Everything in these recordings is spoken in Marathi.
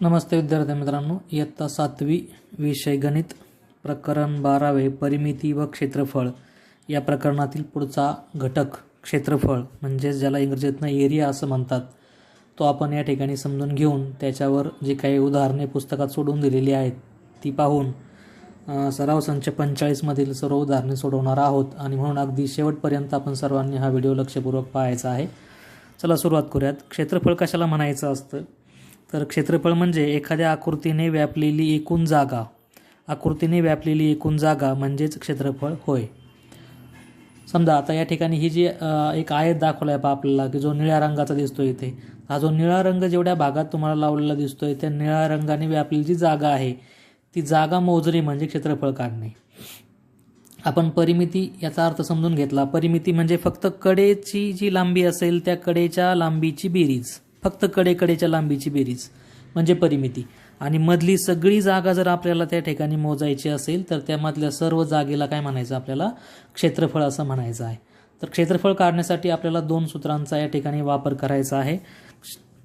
नमस्ते विद्यार्थी मित्रांनो इयत्ता सातवी विषय गणित प्रकरण बारावे परिमिती व क्षेत्रफळ. या प्रकरणातील पुढचा घटक क्षेत्रफळ म्हणजेच ज्याला इंग्रजीतनं एरिया असं म्हणतात तो आपण या ठिकाणी समजून घेऊन त्याच्यावर जी काही उदाहरणे पुस्तकात सोडून दिलेली आहेत ती पाहून सराव संच पंचेचाळीसमधील सर्व उदाहरणे सोडवणार आहोत. आणि म्हणून अगदी शेवटपर्यंत आपण सर्वांनी हा व्हिडिओ लक्षपूर्वक पाहायचा आहे. चला सुरुवात करूयात. क्षेत्रफळ कशाला म्हणायचं असतं? तर क्षेत्रफळ म्हणजे एखाद्या आकृतीने व्यापलेली एकूण जागा. आकृतीने व्यापलेली एकूण जागा म्हणजेच क्षेत्रफळ होय. समजा आता या ठिकाणी ही जी एक आयत दाखवला आहे पहा आपल्याला की जो निळ्या रंगाचा दिसतो इथे. हा जो निळा रंग जेवढ्या भागात तुम्हाला लावलेला दिसतोय त्या निळ्या रंगाने व्यापलेली जी जागा आहे ती जागा मोजणे म्हणजे क्षेत्रफळ काढणे. आपण परिमिती याचा अर्थ समजून घेतला. परिमिती म्हणजे फक्त कडेची जी लांबी असेल त्या कडेच्या लांबीची बेरीज. फक्त कडेकडेच्या लांबीची बेरीज म्हणजे परिमिती. आणि मधली सगळी जागा जर आपल्याला त्या ठिकाणी मोजायची असेल तर त्यामधल्या सर्व जागेला काय म्हणायचं? आपल्याला क्षेत्रफळ असं म्हणायचं आहे. तर क्षेत्रफळ काढण्यासाठी आपल्याला दोन सूत्रांचा या ठिकाणी वापर करायचा आहे.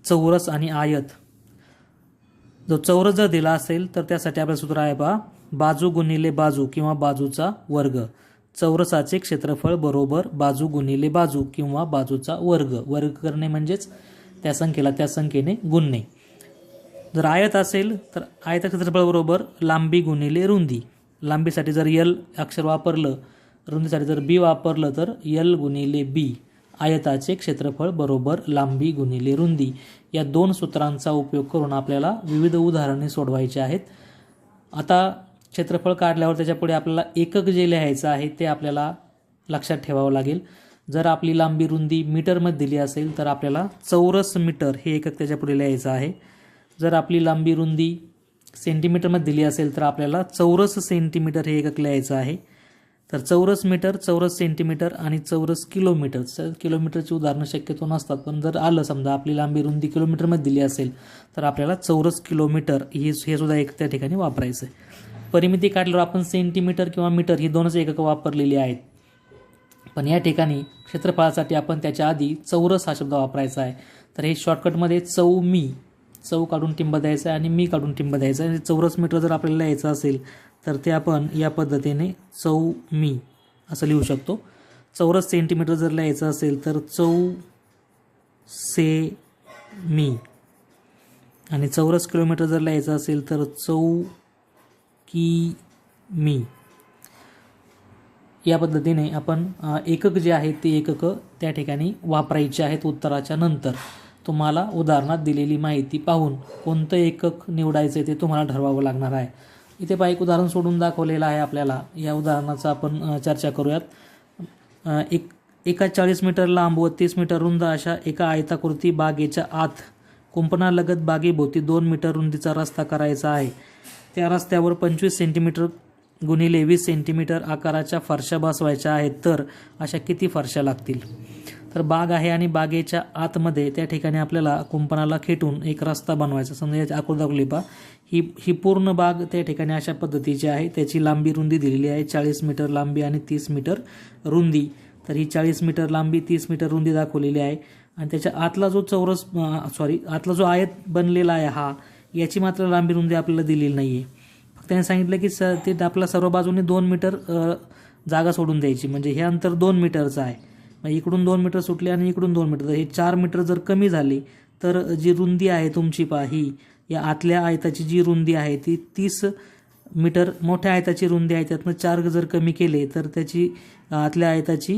चौरस आणि आयत. जो चौरस जर दिला असेल तर त्यासाठी आपलं सूत्र आहे बा बाजू गुणिले बाजू किंवा बाजूचा वर्ग. चौरसाचे क्षेत्रफळ बरोबर बाजू गुणिले बाजू किंवा बाजूचा वर्ग. वर्ग करणे म्हणजेच त्या संख्येला त्या संख्येने गुणणे जर आयत असेल तर आयत क्षेत्रफळाबरोबर लांबी गुणिले रुंदी. लांबीसाठी जर यल अक्षर वापरलं रुंदीसाठी जर बी वापरलं तर यल गुणिले बी आयताचे क्षेत्रफळ बरोबर लांबी गुणिले रुंदी. या दोन सूत्रांचा उपयोग करून आपल्याला विविध उदाहरणे सोडवायची आहेत. आता क्षेत्रफळ काढल्यावर त्याच्यापुढे आपल्याला एकक जे लिहायचं आहे ते आपल्याला लक्षात ठेवावं लागेल. जर आपली लांबी रुंदी मीटरमध्ये दिली असेल तर आपल्याला चौरस मीटर हे एकक त्याच्यापुढे लिहायचं आहे. जर आपली लांबी रुंदी सेंटीमीटरमध्ये दिली असेल तर आपल्याला चौरस सेंटीमीटर हे एकक लिहायचं आहे. तर चौरस मीटर चौरस सेंटीमीटर आणि चौरस किलोमीटर. किलोमीटरची उदाहरणं शक्यतो नसतात पण जर आलं समजा आपली लांबी रुंदी किलोमीटरमध्ये दिली असेल तर आपल्याला चौरस किलोमीटर ही हे सुद्धा एक त्या ठिकाणी वापरायचं आहे. परिमिती काढल्यावर आपण सेंटीमीटर किंवा मीटर ही दोनच एककं वापरलेली आहेत. पण या ठिकाणी क्षेत्रफळासाठी आपण त्याच्या आधी चौरस हा शब्द वापरायचा आहे. तर हे शॉर्टकटमध्ये चौ मी चौ काढून टिंब द्यायचं आहे आणि मी काढून टिंब द्यायचं आहे. आणि चौरस मीटर जर आपल्याला यायचं असेल तर ते आपण या पद्धतीने चौ मी असं लिहू शकतो. चौरस सेंटीमीटर जर लिहायचं असेल तर चौ से मी. आणि चौरस किलोमीटर जर लिहायचं असेल तर चौ की मी. या पद्धतीने आपण एकक जे आहेत ते एककं त्या ठिकाणी वापरायची आहेत उत्तराच्या नंतर. तुम्हाला उदाहरणात दिलेली माहिती पाहून कोणतं एकक निवडायचं आहे ते तुम्हाला ठरवावं लागणार आहे. इथे पहा एक उदाहरण सोडून दाखवलेलं आहे आपल्याला. या उदाहरणाचा आपण चर्चा करूयात. एक एका चाळीस मीटर लांब व तीस मीटर रुंद अशा एका आयताकृती बागेच्या आत कुंपणालगत बागेभोवती दोन मीटर रुंदीचा रस्ता करायचा आहे. त्या रस्त्यावर पंचवीस सेंटीमीटर गुणिले वीस सेंटीमीटर आकाराच्या फरशा बसवायच्या आहेत तर अशा किती फरशा लागतील? तर बाग आहे आणि बागेच्या आतमध्ये त्या ठिकाणी आपल्याला कुंपणाला खेटून एक रस्ता बनवायचा. समजा याची आकृती दाखवली पहा ही ही पूर्ण बाग त्या ठिकाणी अशा पद्धतीची आहे. त्याची लांबी रुंदी दिलेली आहे चाळीस मीटर लांबी आणि तीस मीटर रुंदी. तर ही चाळीस मीटर लांबी तीस मीटर रुंदी दाखवलेली आहे. आणि त्याच्या आतला जो चौरस सॉरी आतला जो आयत बनलेला आहे हा याची मात्र लांबी रुंदी आपल्याला दिलेली नाही आहे त्यांनी सांगितलं की स ते आपला सर्व बाजूने दोन मीटर जागा सोडून द्यायची. म्हणजे हे अंतर दोन मीटरचं आहे. मग इकडून दोन मीटर सुटले आणि इकडून दोन मीटर. हे चार मीटर जर कमी झाली तर जी रुंदी आहे तुमची पा ही या आतल्या आयताची जी रुंदी आहे ती तीस मीटर मोठ्या आयताची रुंदी आहे त्यातनं चार जर कमी केले तर त्याची आतल्या आयताची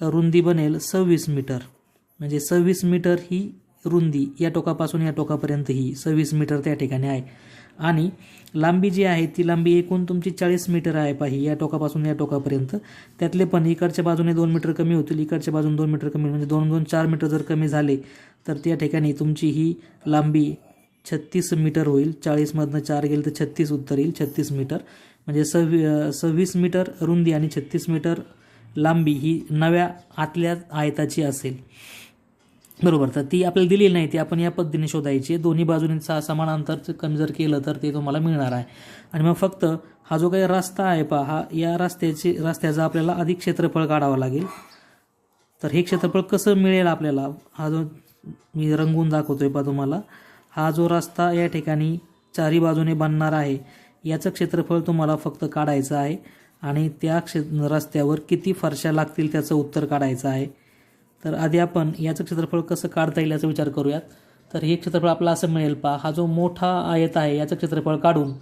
रुंदी बनेल सव्वीस मीटर. म्हणजे सव्वीस मीटर ही रुंदी या टोकापासून या टोकापर्यंत ही सव्वीस मीटर त्या ठिकाणी आहे. आणि लांबी जी आहे ती लांबी एकूण तुमची चाळीस मीटर आहे पाही या टोकापासून या टोकापर्यंत. त्यातले पण इकडच्या बाजूने दोन मीटर कमी होतील इकडच्या बाजूने दोन मीटर कमी म्हणजे दोन दोन चार मीटर जर कमी झाले तर त्या ठिकाणी तुमची ही लांबी छत्तीस मीटर होईल. चाळीसमधनं चार गेलं तर छत्तीस उत्तर येईल छत्तीस मीटर. म्हणजे सव्वी सव्वीस मीटर रुंदी आणि छत्तीस मीटर लांबी ही नव्या आतल्या आयताची असेल. बरोबर. तर ती आपल्याला दिलेली नाही ती आपण या पद्धतीने शोधायची. दोन्ही बाजूंचा समान अंतर कमी जर केलं तर ते तुम्हाला मिळणार आहे. आणि मग फक्त हा जो काही रस्ता आहे पहा हा या रस्त्याची रस्त्याचा आपल्याला अधिक क्षेत्रफळ काढावं लागेल. तर हे क्षेत्रफळ कसं मिळेल आपल्याला? हा जो मी रंगून दाखवतोय पहा तुम्हाला. हा जो रस्ता या ठिकाणी चारी बाजूने बनणार आहे याचं क्षेत्रफळ तुम्हाला फक्त काढायचं आहे. आणि त्या क्षे रस्त्यावर किती फरशा लागतील त्याचं उत्तर काढायचं आहे. तर आधी आपण याचं क्षेत्रफळ कसं काढता येईल याचा विचार करूयात. तर हे क्षेत्रफळ आपलं असं मिळेल पहा. हा जो मोठा आयत आहे याचं क्षेत्रफळ काढून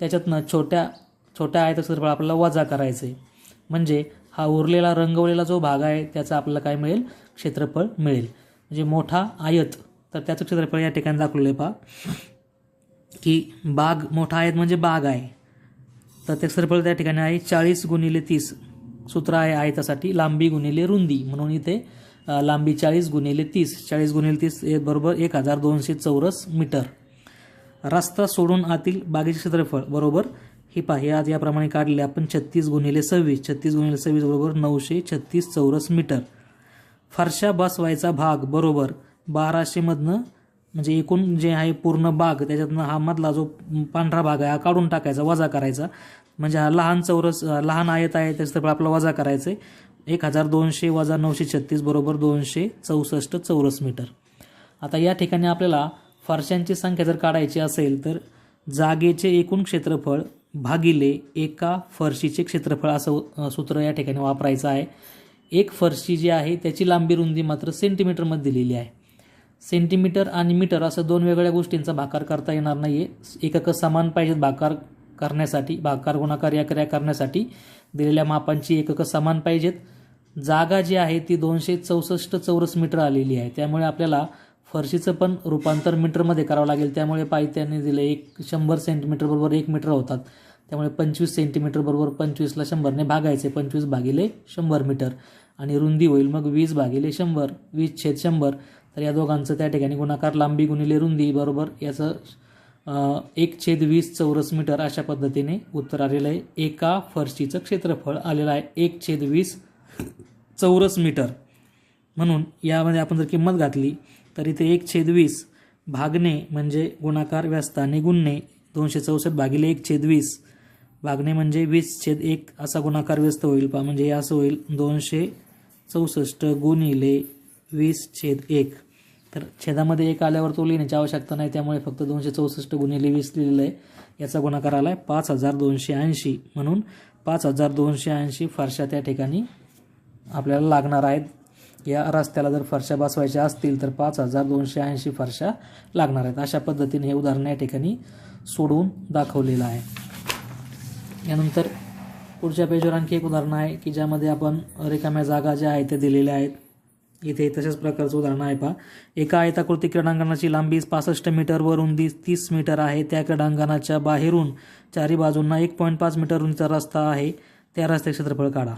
त्याच्यातनं छोट्या छोट्या आयताचं क्षेत्रफळ आपल्याला वजा करायचं आहे म्हणजे हा उरलेला रंगवलेला जो भाग आहे त्याचा आपल्याला काय मिळेल? क्षेत्रफळ मिळेल. म्हणजे मोठा आयत तर त्याचं क्षेत्रफळ या ठिकाणी दाखवलं आहे पहा. की बाग मोठा आयत म्हणजे बाग आहे. तर ते क्षेत्रफळ त्या ठिकाणी आहे चाळीस गुणिले तीस. सूत्र आहे आयतासाठी लांबी गुणिले रुंदी. म्हणून इथे लांबी चाळीस गुणिले तीस. चाळीस गुणिले तीस हे बरोबर एक हजार दोनशे चौरस मीटर. रस्ता सोडून आतील बागेचे क्षेत्रफळ बरोबर? हे पहा हे आज याप्रमाणे काढले आपण. छत्तीस गुणिले सव्वीस. छत्तीस गुणिले सव्वीस बरोबर नऊशे छत्तीस चौरस मीटर. फरशा बसवायचा भाग बरोबर? बाराशेमधनं म्हणजे एकूण जे आहे पूर्ण बाग त्याच्यातनं हा मधला जो पांढरा भाग आहे हा काढून टाकायचा वजा करायचा. म्हणजे हा लहान चौरस लहान आयत आहे त्याचं आपला वजा करायचं आहे एक हजार दोनशे वजा नऊशे छत्तीस बरोबर दोनशे चौसष्ट चौरस मीटर. आता या ठिकाणी आपल्याला फरशांची संख्या जर काढायची असेल तर जागेचे एकूण क्षेत्रफळ भागिले एका फरशीचे क्षेत्रफळ असं सूत्र या ठिकाणी वापरायचं आहे. एक फरशी जी आहे त्याची लांबी रुंदी मात्र सेंटीमीटरमध्ये दिलेली आहे. सेंटीमीटर आणि मीटर असं दोन वेगळ्या गोष्टींचा भाकार करता येणार नाही आहे एकक समान पाहिजेत भाकार करण्यासाठी भाकार गुणाकार या क्रिया करण्यासाठी दिलेल्या मापांची एकक समान पाहिजेत. जागा जी आहे ती दोनशे चौसष्ट चौरस मीटर आलेली आहे. त्यामुळे आपल्याला फरशीचं पण रूपांतर मीटरमध्ये करावं लागेल. त्यामुळे पायथ्याने दिलं एक शंभर सेंटीमीटर बरोबर एक मीटर होतात. त्यामुळे पंचवीस सेंटीमीटर बरोबर पंचवीसला शंभरने भागायचे. पंचवीस भागिले शंभर मीटर. आणि रुंदी होईल मग वीस भागिले शंभर. वीस छेद शंभर. तर या दोघांचं त्या ठिकाणी गुणाकार लांबी गुणिले रुंदी बरोबर याचं एक छेद वीस चौरस मीटर अशा पद्धतीने उत्तर आलेलं आहे एका फरशीचं क्षेत्रफळ आलेलं आहे. एक छेद वीस चौरस मीटर. म्हणून यामध्ये आपण जर किंमत घातली तर इथे एक छेद वीस भागणे म्हणजे गुणाकार व्यस्ताने गुणणे दोनशे चौसष्ट भागिले एक छेद वीस. भागणे म्हणजे वीस छेद एक असा गुणाकार व्यस्त होईल. पहा म्हणजे हे असं होईल दोनशे चौसष्ट गुणिले वीस छेद एक. तर छेदामध्ये एक आल्यावर तो लिहिण्याची आवश्यकता नाही त्यामुळे फक्त दोनशे चौसष्ट गुणिले वीस लिहिलेलं आहे. याचा गुणाकार आला आहे पाच हजार दोनशे ऐंशी. म्हणून पाच हजार दोनशे ऐंशी फारशा त्या ठिकाणी आपल्याला लागणार आहेत. या रस्त्याला जर फरशा बसवायच्या असतील तर पाच हजार दोनशे ऐंशी फरशा लागणार आहेत. अशा पद्धतीने हे उदाहरण या ठिकाणी सोडवून दाखवलेलं आहे. यानंतर पुढच्या पेजवर आणखी एक उदाहरण आहे की ज्यामध्ये आपण रिकाम्या जागा ज्या आहेत त्या दिलेल्या आहेत. इथे तशाच प्रकारचं उदाहरण आहे पहा. एका आयताकृती क्रीडांगणाची लांबी पासष्ट मीटर व रुंदी तीस मीटर आहे. त्या क्रीडांगणाच्या बाहेरून चारी बाजूंना एक पॉईंट पाच मीटर रुंदीचा रस्ता आहे. त्या रस्त्याचे क्षेत्रफळ काढा.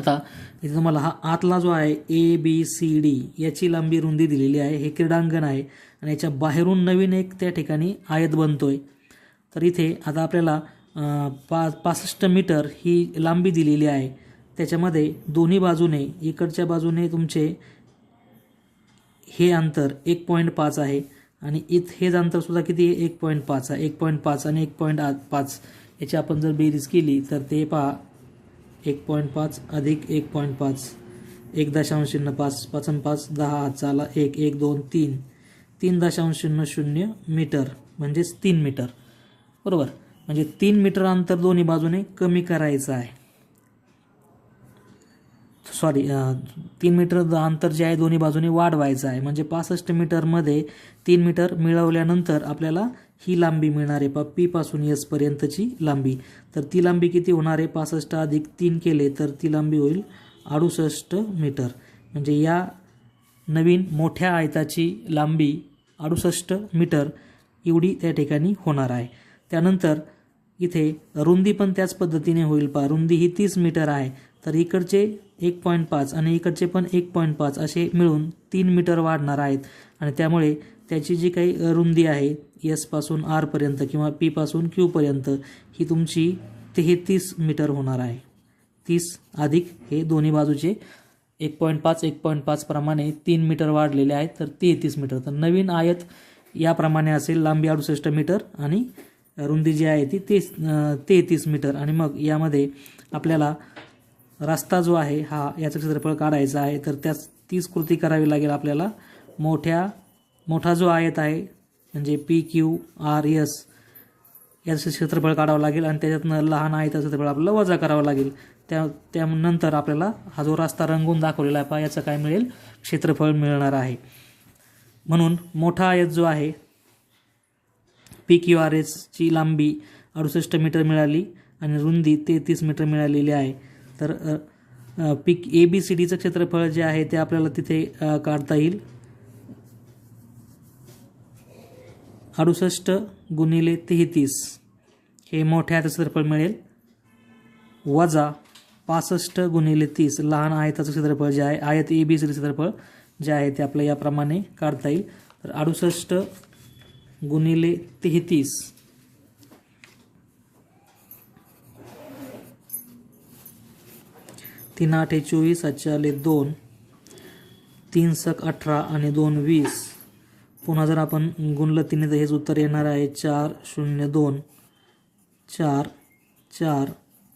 आता इथे तुम्हाला हा आतला जो आहे ए बी सी डी याची लांबी रुंदी दिलेली आहे. हे क्रीडांगण आहे आणि याच्या बाहेरून नवीन एक त्या ठिकाणी आयत बनतो आहे तर इथे आता आपल्याला पा पासष्ट मीटर ही लांबी दिलेली आहे. त्याच्यामध्ये दोन्ही बाजूने इकडच्या बाजूने तुमचे हे अंतर एक पॉईंट पाच आहे आणि इथ हेच अंतरसुद्धा किती आहे? एक पॉईंट पाच आहे. एक पॉईंट पाच आणि एक पॉईंट पाच. याची आपण जर बेरीज केली तर ते पहा एक पॉईंट पाच अधिक एक पॉईंट पाच एक दशांश शून्य पाच पाच पाच दहा हाताला एक एक दोन तीन. तीन दशांश शून्य शून्य मीटर म्हणजेच तीन मीटर. बरोबर? म्हणजे तीन मीटर अंतर दोन्ही बाजूने कमी करायचं आहे. सॉरी तीन मीटर अंतर जे आहे दोन्ही बाजूने वाढवायचं आहे. म्हणजे पासष्ट मीटरमध्ये तीन मीटर मिळवल्यानंतर आपल्याला ही लांबी मिळणार आहे पा पी पासून लांबी. तर ती लांबी किती होणार? आहे पासष्ट अधिक तीन केले तर ती लांबी होईल अडुसष्ट मीटर. म्हणजे या नवीन मोठ्या आयताची लांबी अडुसष्ट मीटर एवढी त्या ठिकाणी होणार आहे. त्यानंतर इथे रुंदी पण त्याच पद्धतीने होईल पा रुंदी ही तीस मीटर आहे. तर इकडचे एक पॉईंट पाच आणि इकडचे पण एक पॉईंट पाच असे मिळून तीन मीटर वाढणार आहेत. आणि त्यामुळे त्याची जी काही रुंदी आहे यसपासून आरपर्यंत किंवा पीपासून क्यूपर्यंत ही तुमची तेहतीस मीटर होणार आहे. तीस अधिक हे दोन्ही बाजूचे एक पॉईंट पाच एक पॉईंट पाचप्रमाणे तीन मीटर वाढलेले आहेत तर तेहतीस मीटर. तर नवीन आयत याप्रमाणे असेल लांबी अडुसष्ट मीटर आणि रुंदी जी आहे ती तेस तेहतीस मीटर. आणि मग यामध्ये आपल्याला रस्ता जो आहे हा याचं क्षेत्रफळ काढायचा आहे तर त्याच तीच कृती करावी लागेल आपल्याला मोठ्या मोठा जो आयत आहे म्हणजे पी क्यू आर एस याचं क्षेत्रफळ काढावं लागेल आणि त्याच्यातनं लहान आयताचं क्षेत्रफळ आपल्याला वजा करावं लागेल. त्या त्यानंतर आपल्याला हा जो रस्ता रंगून दाखवलेला आहे पहा याचं काय मिळेल? क्षेत्रफळ मिळणार आहे. म्हणून मोठा आयत जो आहे पी क्यू आर एसची लांबी अडुसष्ट मीटर मिळाली आणि रुंदी तेहतीस मीटर मिळालेली आहे. तर पीक पी ए बी सी डीचं क्षेत्रफळ जे आहे ते आपल्याला तिथे काढता येईल. अडुसष्ट गुणिले तेहतीस. हे मोठ्या आयताचं क्षेत्रफळ मिळेल. वजा पासष्ट गुणिले तीस. लहान आयताचं क्षेत्रफळ जे आहे आयत ए बी सी क्षेत्रफळ जे आहे ते आपल्या याप्रमाणे काढता येईल. तर अडुसष्ट गुणिले तेहतीस. तीन आठ चोवीस आजचे आले दोन. तीन सक अठरा आणि दोन वीस. पुन्हा जर आपण गुणलं तिने तर हेच उत्तर येणार आहे. चार शून्य दोन. चार चार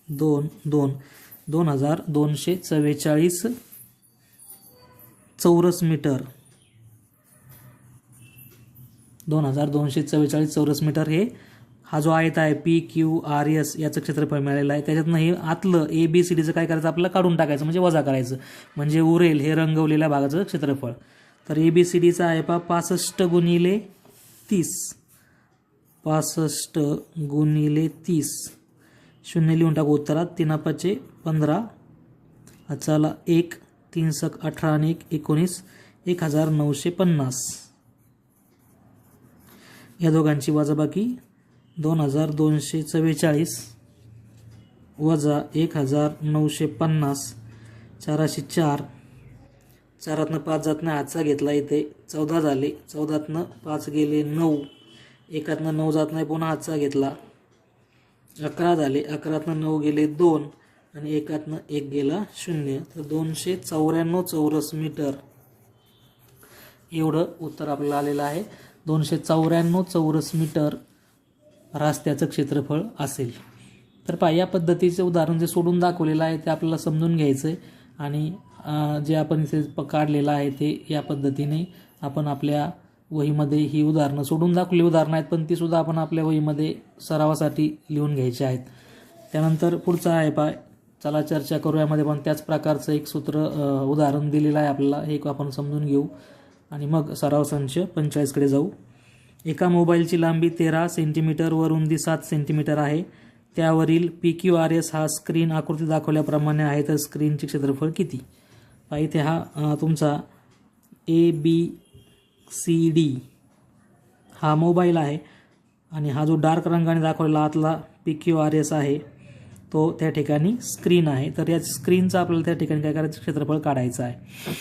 दोन दोन. दोन हजार दोनशे चव्वेचाळीस चौरस मीटर. दोन हजार दोनशे चव्वेचाळीस चौरस मीटर हे हा जो आयत आहे पी क्यू आर एस याचं क्षेत्रफळ मिळालेलं आहे. त्याच्यातनं हे आतलं ए बी सी डीचं काय करायचं? आपल्याला काढून टाकायचं म्हणजे वजा करायचं. म्हणजे उरेल हे रंगवलेल्या भागाचं क्षेत्रफळ. तर ए बी सी डीचा आहे पा पासष्ट गुणिले तीस. पासष्ट गुणिले तीस. शून्य लिहून टाकू उत्तरात तीन पंधरा. अचाला एक तीन सक अठरा आणि एक एकोणीस एक हजार नऊशे पन्नास. या दोघांची वजाबाकी दोन हजार दोनशे चव्वेचाळीस वजा एक हजार नऊशे पन्नास चाराशे चार चारातनं पाच जातनं आजचा घेतला इथे. चौदा झाले. चौदातनं पाच गेले नऊ. एकातनं नऊ जात नाही पुन्हा आजचा घेतला. अकरा झाले. अकरातनं नऊ गेले दोन आणि एकातनं एक गेला शून्य. तर दोनशे चौऱ्याण्णव चौरस मीटर. एवढं उत्तर आपल्याला आलेलं आहे. दोनशे चौऱ्याण्णव चौरस मीटर रस्त्याचं क्षेत्रफळ असेल. तर पहा या पद्धतीचे उदाहरण जे सोडून दाखवलेलं आहे ते आपल्याला समजून घ्यायचं आहे आणि जे आपण इथे प काढलेलं आहे ते या पद्धतीने आपण आपल्या वहीमध्ये ही उदाहरणं सोडून दाखवली. उदाहरणं आहेत पण तीसुद्धा आपण आपल्या वहीमध्ये सरावासाठी लिहून घ्यायची आहेत. त्यानंतर पुढचा आहे पाय चला चर्चा करू. यामध्ये पण त्याच प्रकारचं एक सूत्र उदाहरण दिलेलं आहे आपल्याला. हे एक आपण समजून घेऊ. आणि मग सराव संच पंचेचाळीसकडे जाऊ. एका मोबाईलची लांबी तेरा सेंटीमीटर व रुंदी सात सेंटीमीटर आहे. त्यावरील पी क्यू आर एस हा स्क्रीन आकृती दाखवल्याप्रमाणे आहे. तर स्क्रीनचे क्षेत्रफळ किती? इथे हा तुमचा ए बी सी डी हा मोबाईल आहे. आणि हा जो डार्क रंगाने दाखवलेला आतला पी क्यू आर एस आहे तो त्या ठिकाणी स्क्रीन आहे. तर या स्क्रीनचं आपल्याला त्या ठिकाणी काय करायचं? क्षेत्रफळ काढायचं आहे.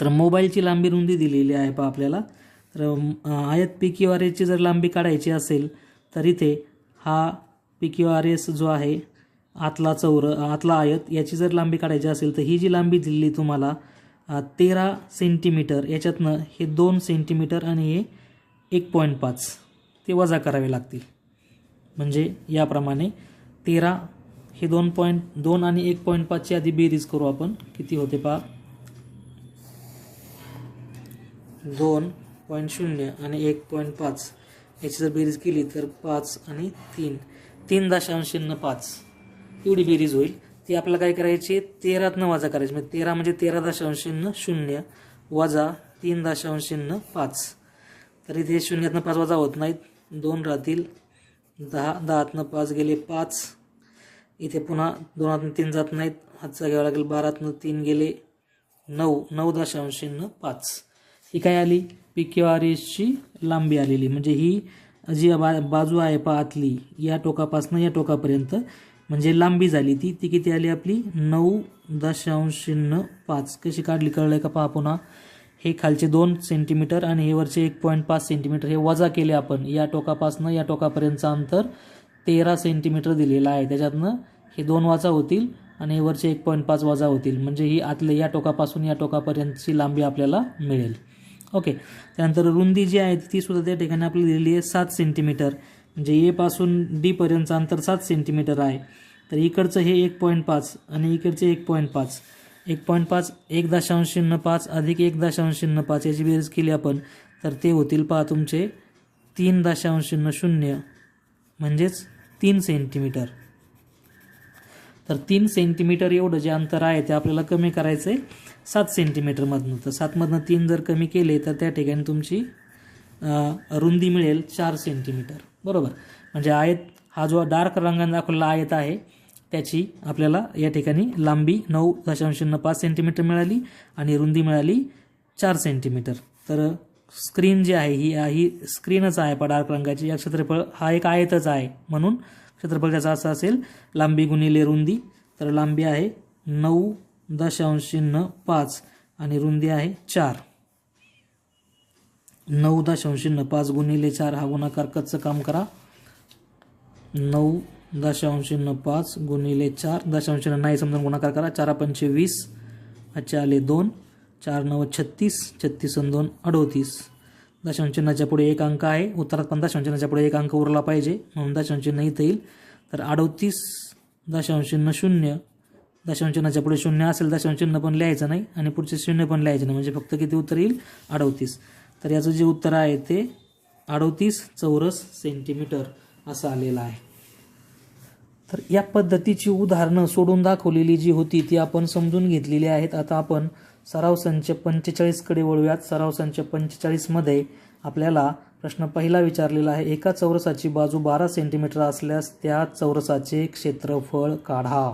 तर मोबाईलची लांबी रुंदी दिलेली आहे पहा आपल्याला. तर आयत पी क्यू आर एसची जर लांबी काढायची असेल तर इथे हा पी क्यू आर एस जो आहे आतला चौर आतला आयत याची जर लांबी काढायची असेल तर ही जी लांबी दिली तुम्हाला तेरा सेंटीमीटर याच्यातनं हे दोन सेंटीमीटर आणि हे एक पॉईंट पाच ते वजा करावे लागतील. म्हणजे याप्रमाणे तेरा हे दोन पॉईंट दोन आणि एक पॉईंट पाचची आधी बेरीज करू आपण. किती होते पहा? दोन पॉईंट शून्य आणि एक पॉईंट पाच. याची जर बेरीज केली तर पाच आणि तीन. तीन दशांशांना पाच. एवढी बेरीज होईल. ती आपल्याला काय करायची? तेरातनं वजा करायची. म्हणजे तेरा म्हणजे तेरा दशांश शून्य वजा तीन दशांश पाच. तर इथे शून्यातनं पाच वजा होत नाहीत. दोन राहतील. दहा दहातनं पाच गेले पाच. इथे पुन्हा दोनातनं तीन जात नाहीत. हातचा घ्यावा लागेल. बारातनं तीन गेले नऊ. नऊ दशांश पाच. ही काय आली? पी क्यू आर एसची लांबी आलेली. म्हणजे ही जी बा बाजू आहे पातली या टोकापासून या टोकापर्यंत म्हणजे लांबी झाली ती. ती किती आली आपली? नऊ दशांश शून्य पाच. कशी काढली? कळलं का पहा पुन्हा? हे खालचे दोन सेंटीमीटर आणि हे वरचे एक पॉईंट पाच सेंटीमीटर हे वजा केले आपण. या टोकापासनं या टोकापर्यंतचं अंतर तेरा सेंटीमीटर दिलेलं आहे. त्याच्यातनं हे दोन वाजा होतील आणि हे वरचे एक पॉईंट पाच वजा होतील. म्हणजे ही आतले या टोकापासून या टोकापर्यंतची लांबी आपल्याला मिळेल. ओके. त्यानंतर रुंदी जी आहे ती सुद्धा त्या ठिकाणी आपल्याला दिलेली आहे सात सेंटीमीटर म्हणजे एपासून डीपर्यंतचं अंतर सात सेंटीमीटर आहे. तर इकडचं हे एक पॉईंट पाच आणि इकडचे एक पॉईंट पाच. एक पॉईंट पाच एक दशांश शून्य पाच अधिक एक दशांश शून्य पाच याची बेरीज केली आपण तर ते होतील पहा तुमचे तीन दशांश शून्य शून्य म्हणजेच तीन सेंटीमीटर तर तीन सेंटीमीटर एवढं जे अंतर आहे ते आपल्याला कमी करायचं आहे सात सेंटीमीटरमधनं तर सातमधनं तीन जर कमी केले तर त्या ठिकाणी तुमची रुंदी मिळेल चार सेंटीमीटर बरोबर? म्हणजे आयत हा जो डार्क रंगाने दाखवलेला आयत आहे त्याची आपल्याला या ठिकाणी लांबी नऊ दशांश शून्य पाच सेंटीमीटर मिळाली आणि रुंदी मिळाली चार सेंटीमीटर तर स्क्रीन जी आहे ही ही स्क्रीनच आहे पा डार्क रंगाची. या क्षेत्रफळ हा एक आयतच आहे म्हणून क्षेत्रफळ त्याचा असं असेल लांबी गुणिले रुंदी. तर लांबी आहे नऊ दशांश शून्य पाच आणि रुंदी आहे चार. नऊ दशांश शून्य पाच गुणिले चार हा गुणाकार कच्चं काम करा. नऊ दशांश शून्य पाच गुणिले चार. दशांशून्य नाही समजून गुणाकार करा. चारा पंचे वीस आजचे आले दोन. चार नऊ छत्तीस. छत्तीस आणि दोन अडोतीस. दशांश चिन्हाच्या पुढे एक अंक आहे. उत्तरात पण दशांश पुढे एक अंक उरला पाहिजे. म्हणून दशांश इथं येईल. तर अडोतीस दशांशून्य शून्य. दशांशनाच्या चिन्हाच्या पुढे शून्य असेल दशांश चिन्ह पण लिहायचं नाही आणि पुढचे शून्य पण लिहायचं नाही. म्हणजे फक्त किती उत्तर येईल? अडोतीस. तर याचं जे उत्तर आहे ते अडोतीस चौरस सेंटीमीटर असं आलेलं आहे. तर या पद्धतीची उदाहरणं सोडून दाखवलेली जी होती ती आपण समजून घेतलेली आहेत. आता आपण सराव संच पंचेचाळीसकडे वळूयात. सराव संच पंचेचाळीसमध्ये आपल्याला प्रश्न पहिला विचारलेला आहे एका चौरसाची बाजू बारा सेंटीमीटर असल्यास त्या चौरसाचे क्षेत्रफळ काढा.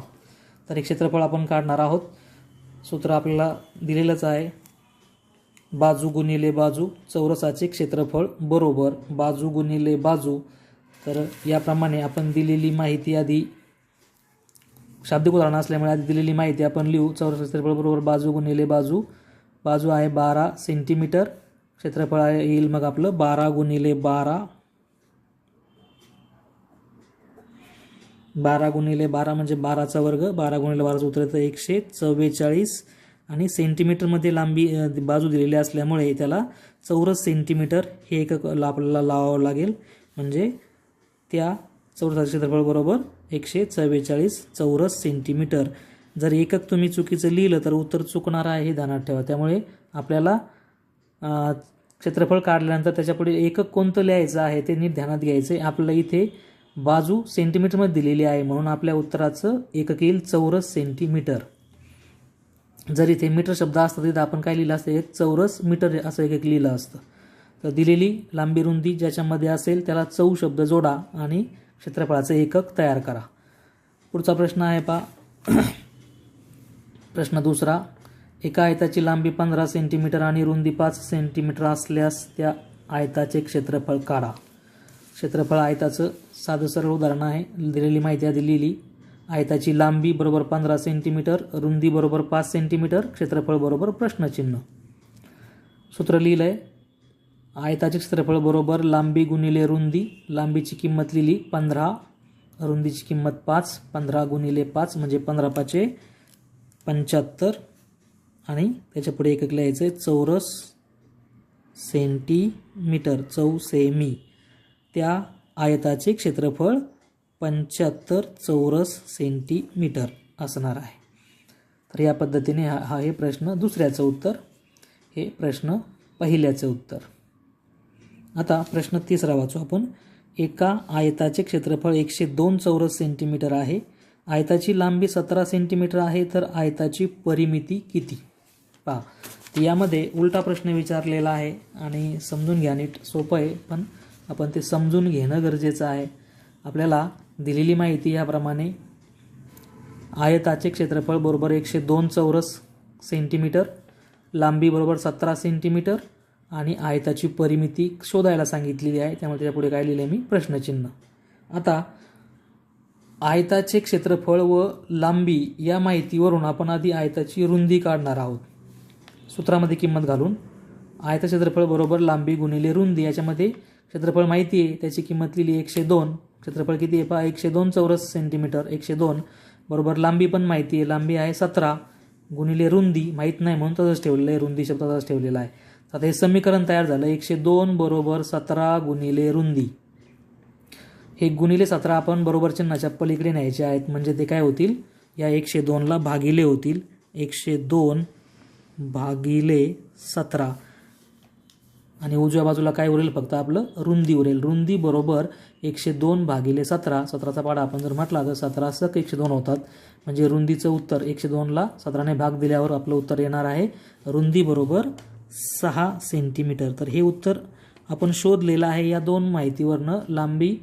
तर हे क्षेत्रफळ आपण काढणार आहोत. सूत्र आपल्याला दिलेलंच आहे. बाजू गुणिले बाजू चौरसाचे क्षेत्रफळ बरोबर बाजू गुणिले बाजू. तर याप्रमाणे आपण दिलेली माहिती आधी शाब्दिक उदाहरण असल्यामुळे आधी दिलेली माहिती आपण लिहू. चौरस क्षेत्रफळ बरोबर बाजू गुणिले बाजू. बाजू आहे बारा सेंटीमीटर. क्षेत्रफळ आहे येईल मग आपलं बारा गुणिले बारा. बारा गुणिले बारा म्हणजे बाराचा वर्ग. बारा गुणिले बाराचं उत्तर येतं एकशे चव्वेचाळीस. आणि सेंटीमीटरमध्ये लांबी बाजू दिलेली असल्यामुळे त्याला चौरस सेंटीमीटर हे एकक ला- आपल्याला लावावं लागेल. म्हणजे त्या चौरसाचे क्षेत्रफळ बरोबर एकशे चव्वेचाळीस चौरस सेंटीमीटर. जर एकक तुम्ही चुकीचं लिहिलं तर उत्तर चुकणार आहे हे ध्यानात ठेवा. त्यामुळे आपल्याला क्षेत्रफळ काढल्यानंतर त्याच्यापुढे एकक कोणतं लिहायचं आहे ते नीट ध्यानात घ्यायचं आहे आपल्याला इथे बाजू सेंटीमीटरमध्ये दिलेली आहे म्हणून आपल्या उत्तराचं एकक येईल चौरस सेंटीमीटर. जर इथे मीटर शब्द असता तिथं आपण काय लिहिलं असतं एक चौरस मीटर असं एक एक लिहिलं असतं. तर दिलेली लांबी रुंदी ज्याच्यामध्ये असेल त्याला चौ शब्द जोडा आणि क्षेत्रफळाचं एकक तयार करा. पुढचा प्रश्न आहे पा प्रश्न दुसरा एका आयताची लांबी पंधरा सेंटीमीटर आणि रुंदी पाच सेंटीमीटर असल्यास त्या आयताचे क्षेत्रफळ काढा. क्षेत्रफळ आयताचं साधं सरळ उदाहरण आहे. दिलेली माहिती आधी लिहिली. आयताची लांबी बरोबर पंधरा सेंटीमीटर रुंदी बरोबर पाच सेंटीमीटर क्षेत्रफळ बरोबर प्रश्नचिन्ह. सूत्र लिहिलं आहे आयताचे क्षेत्रफळ बरोबर लांबी गुणिले रुंदी लांबीची किंमत लिहिली पंधरा रुंदीची किंमत पाच पंधरा गुणिले पाच म्हणजे पंधरा पाचे पंच्याहत्तर. आणि त्याच्या पुढे एकक लिहायचं आहे चौरस सेंटीमीटर चौ सेमी त्या आयताचे क्षेत्रफळ पंच्याहत्तर चौरस सेंटीमीटर असणार आहे. तर या पद्धतीने हा हा हे प्रश्न दुसऱ्याचं उत्तर हे प्रश्न पहिल्याचं उत्तर. आता प्रश्न तिसरा वाचू आपण. एका आयताचे क्षेत्रफळ एकशे दोन चौरस सेंटीमीटर आहे. आयताची लांबी सतरा सेंटीमीटर आहे तर आयताची परिमिती किती? पहा तर यामध्ये उलटा प्रश्न विचारलेला आहे आणि समजून घ्या नीट सोपं आहे पण आपण ते समजून घेणं गरजेचं आहे. आपल्याला दिलेली माहिती याप्रमाणे आयताचे क्षेत्रफळ बरोबर एकशे दोन चौरस सेंटीमीटर लांबी बरोबर सतरा सेंटीमीटर आणि आयताची परिमिती शोधायला सांगितलेली आहे. त्यामुळे त्याच्यापुढे काय लिहिलं आहे मी? प्रश्नचिन्ह. आता आयताचे क्षेत्रफळ व लांबी या माहितीवरून आपण आधी आयताची रुंदी काढणार आहोत. सूत्रामध्ये किंमत घालून. आयता क्षेत्रफळ बरोबर लांबी गुणिले रुंदी याच्यामध्ये क्षेत्रफळ माहिती आहे. त्याची किंमत लिहिली एकशे दोन. क्षेत्रफळ किती आहे? पहा एकशे दोन चौरस सेंटीमीटर एकशे दोन. बरोबर लांबी पण माहिती आहे. लांबी आहे सतरा. गुणिले रुंदी माहीत नाही म्हणून तसंच ठेवलेलं आहे. रुंदी शब्द तसंच ठेवलेला आहे. आता हे समीकरण तयार झालं. एकशे दोन बरोबर सतरा गुणिले रुंदी. हे गुणिले सतरा आपण बरोबर चिन्हाच्या पलीकडे न्यायचे आहेत. म्हणजे ते काय होतील? या एकशे दोनला भागिले होतील. एकशे दोन भागिले सतरा. आणि उजव्या बाजूला काय उरेल? फक्त आपलं रुंदी उरेल. रुंदी बरोबर एकशे दोन भागिले सतरा. सतराचा पाडा आपण जर म्हटला तर सतरा सक एकशे दोन होतात. म्हणजे रुंदीचं उत्तर एकशे दोनला सतराने भाग दिल्यावर आपलं उत्तर येणार आहे रुंदी बरोबर सहा सेंटीमीटर. तर हे उत्तर आपण शोधलेलं आहे या दोन माहितीवरनं. लांबी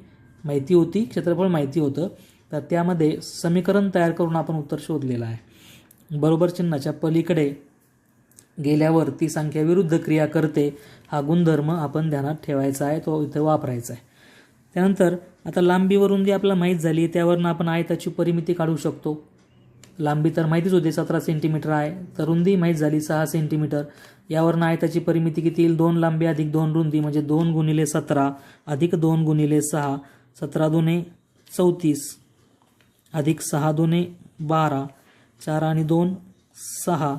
माहिती होती क्षेत्रफळ माहिती होतं. तर त्यामध्ये समीकरण तयार करून आपण उत्तर शोधलेलं आहे. बरोबर चिन्हाच्या पलीकडे गेल्यावर ती संख्या विरुद्ध क्रिया करते हा गुणधर्म आपण ध्यानात ठेवायचा आहे तो इथे वापरायचा आहे. त्यानंतर आता लांबीवरून जी आपल्याला माहीत झाली त्यावरनं आपण आयताची परिमिती काढू शकतो. लांबी तर माहितीच होती सतरा सेंटीमीटर आहे. तर रुंदी माहीत झाली सहा सेंटीमीटर यावरनं आयताची परिमिती किती येईल? दोन लांबी अधिक दोन रुंदी म्हणजे दोन गुणिले सतरा अधिक दोन गुणिले सहा. सतरा दोने चौतीस अधिक सहा दोने बारा. चार आणि दोन सहा.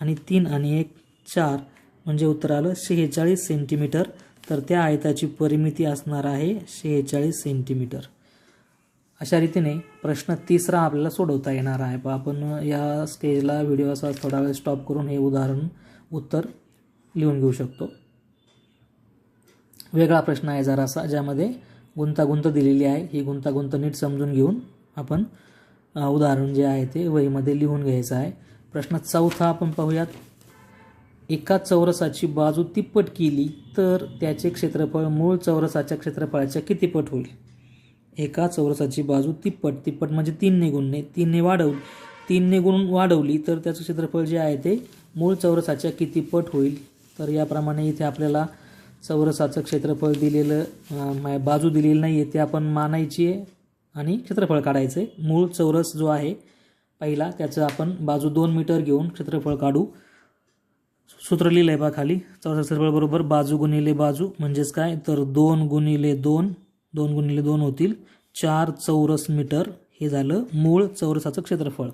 आणि तीन आणि एक चार म्हणजे उत्तर आलं शेहेचाळीस सेंटीमीटर तर त्या आयताची परिमिती असणार आहे शेहेचाळीस सेंटीमीटर अशा रीतीने प्रश्न तिसरा आपल्याला सोडवता येणार आहे. आपण या स्टेजला व्हिडिओ असा थोडा वेळ स्टॉप करून हे उदाहरण उत्तर लिहून घेऊ शकतो. वेगळा प्रश्न आहे जरासा ज्यामध्ये गुंतागुंत दिलेली आहे. ही गुंतागुंत नीट समजून घेऊन आपण उदाहरण जे आहे ते वहीमध्ये लिहून घ्यायचं आहे. प्रश्न चौथा आपण पाहूयात. एका चौरसाची बाजू तिप्पट केली तर त्याचे क्षेत्रफळ मूळ चौरसाच्या क्षेत्रफळाच्या कितीपट होईल? एका चौरसाची बाजू तिप्पट तिप्पट म्हणजे तीनने गुणणे तीनने वाढवली तीनने गुण वाढवली तर त्याचं क्षेत्रफळ जे आहे ते मूळ चौरसाच्या कितीपट होईल? तर याप्रमाणे इथे आपल्याला चौरसाचं क्षेत्रफळ दिलेलं बाजू दिलेली नाही आहे ते आपण मानायची आहे आणि क्षेत्रफळ काढायचं आहे मूळ चौरस जो आहे पहिला त्याचं आपण बाजू दोन मीटर घेऊन क्षेत्रफळ काढू. सूत्र लिहिलं आहे बा खाली चौथा क्षेत्रफळ बरोबर बाजू गुणिले बाजू म्हणजेच काय? तर दोन गुणिले दोन दोन गुणिले दोन होतील. चार चौरस मीटर हे झालं मूळ चौरसाचं क्षेत्रफळ.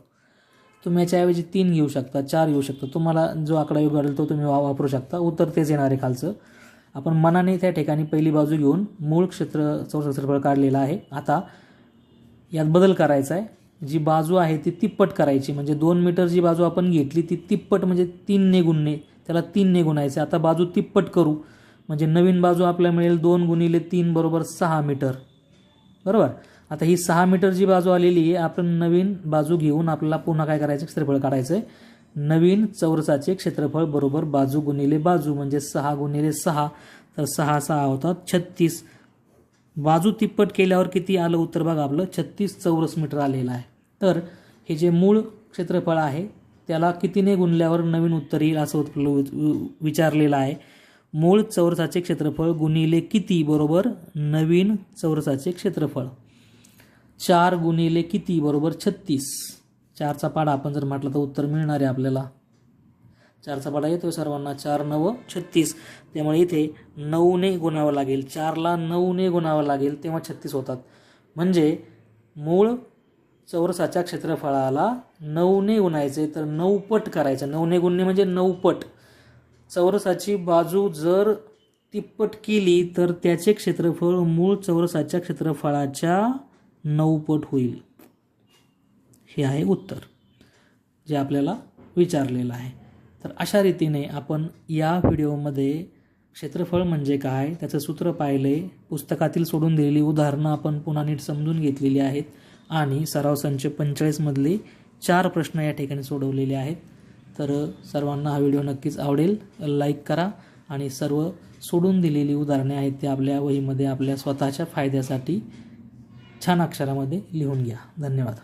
तुम्ही याच्याऐवजी तीन घेऊ शकता चार घेऊ शकता. तुम्हाला जो आकडा योग्य वाटेल तो तुम्ही वा वापरू शकता. उत्तर तेच येणार आहे खालचं. आपण मनाने त्या ठिकाणी पहिली बाजू घेऊन मूळ क्षेत्र चौरस क्षेत्रफळ काढलेलं आहे. आता यात बदल करायचा आहे. जी बाजू आहे ती तिप्पट करायची. म्हणजे दोन मीटर जी बाजू आपण घेतली ती तिप्पट म्हणजे तीनने गुणणे त्याला तीनने गुणायचे आता बाजू तिप्पट करू. म्हणजे नवीन बाजू आपल्याला मिळेल दोन गुणिले तीन बरोबर सहा मीटर बरोबर? आता ही सहा मीटर जी बाजू आलेली आहे आपण नवीन बाजू घेऊन आपल्याला पुन्हा काय करायचं? क्षेत्रफळ काढायचं आहे नवीन चौरसाचे क्षेत्रफळ बरोबर बाजू गुणिले बाजू म्हणजे सहा गुणिले सहा तर सहा सहा होतात छत्तीस. बाजू तिप्पट केल्यावर किती आलं उत्तर बघा आपलं छत्तीस चौरस मीटर आलेलं आहे. तर हे जे मूळ क्षेत्रफळ आहे त्याला कितीने गुणल्यावर नवीन उत्तर येईल असं आपलं वि- विचारलेलं आहे. मूळ चौरसाचे क्षेत्रफळ गुणिले किती बरोबर नवीन चौरसाचे क्षेत्रफळ? चार गुणिले किती बरोबर छत्तीस? चारचा पाडा आपण जर म्हटलं तर उत्तर मिळणार आहे आपल्याला. चारचा पाडा येतो सर्वांना चार नव छत्तीस. त्यामुळे इथे नऊने गुणावं लागेल. चारला नऊने गुणावं लागेल तेव्हा छत्तीस होतात. म्हणजे मूळ चौरसाच्या क्षेत्रफळाला नऊने गुणायचे तर नऊ पट करायचं. नऊने गुणणे म्हणजे नऊ पट. चौरसाची बाजू जर तिप्पट केली तर त्याचे क्षेत्रफळ मूळ चौरसाच्या क्षेत्रफळाच्या नऊ पट होईल. हे आहे उत्तर जे आपल्याला विचारलेलं आहे. तर अशा रीतीने आपण या व्हिडिओमध्ये क्षेत्रफळ म्हणजे काय त्याचं सूत्र पाहिले पुस्तकातील सोडून दिलेली उदाहरणं आपण पुन्हा नीट समजून घेतलेली आहेत आणि सराव संच पंचेचाळीसमधले चार प्रश्न या ठिकाणी सोडवलेले आहेत. तर सर्वांना हा व्हिडिओ नक्कीच आवडेल. लाईक करा आणि सर्व सोडून दिलेली उदाहरणे आहेत ते आपल्या वहीमध्ये आपल्या स्वतःच्या फायद्यासाठी छान अक्षरामध्ये लिहून घ्या. धन्यवाद.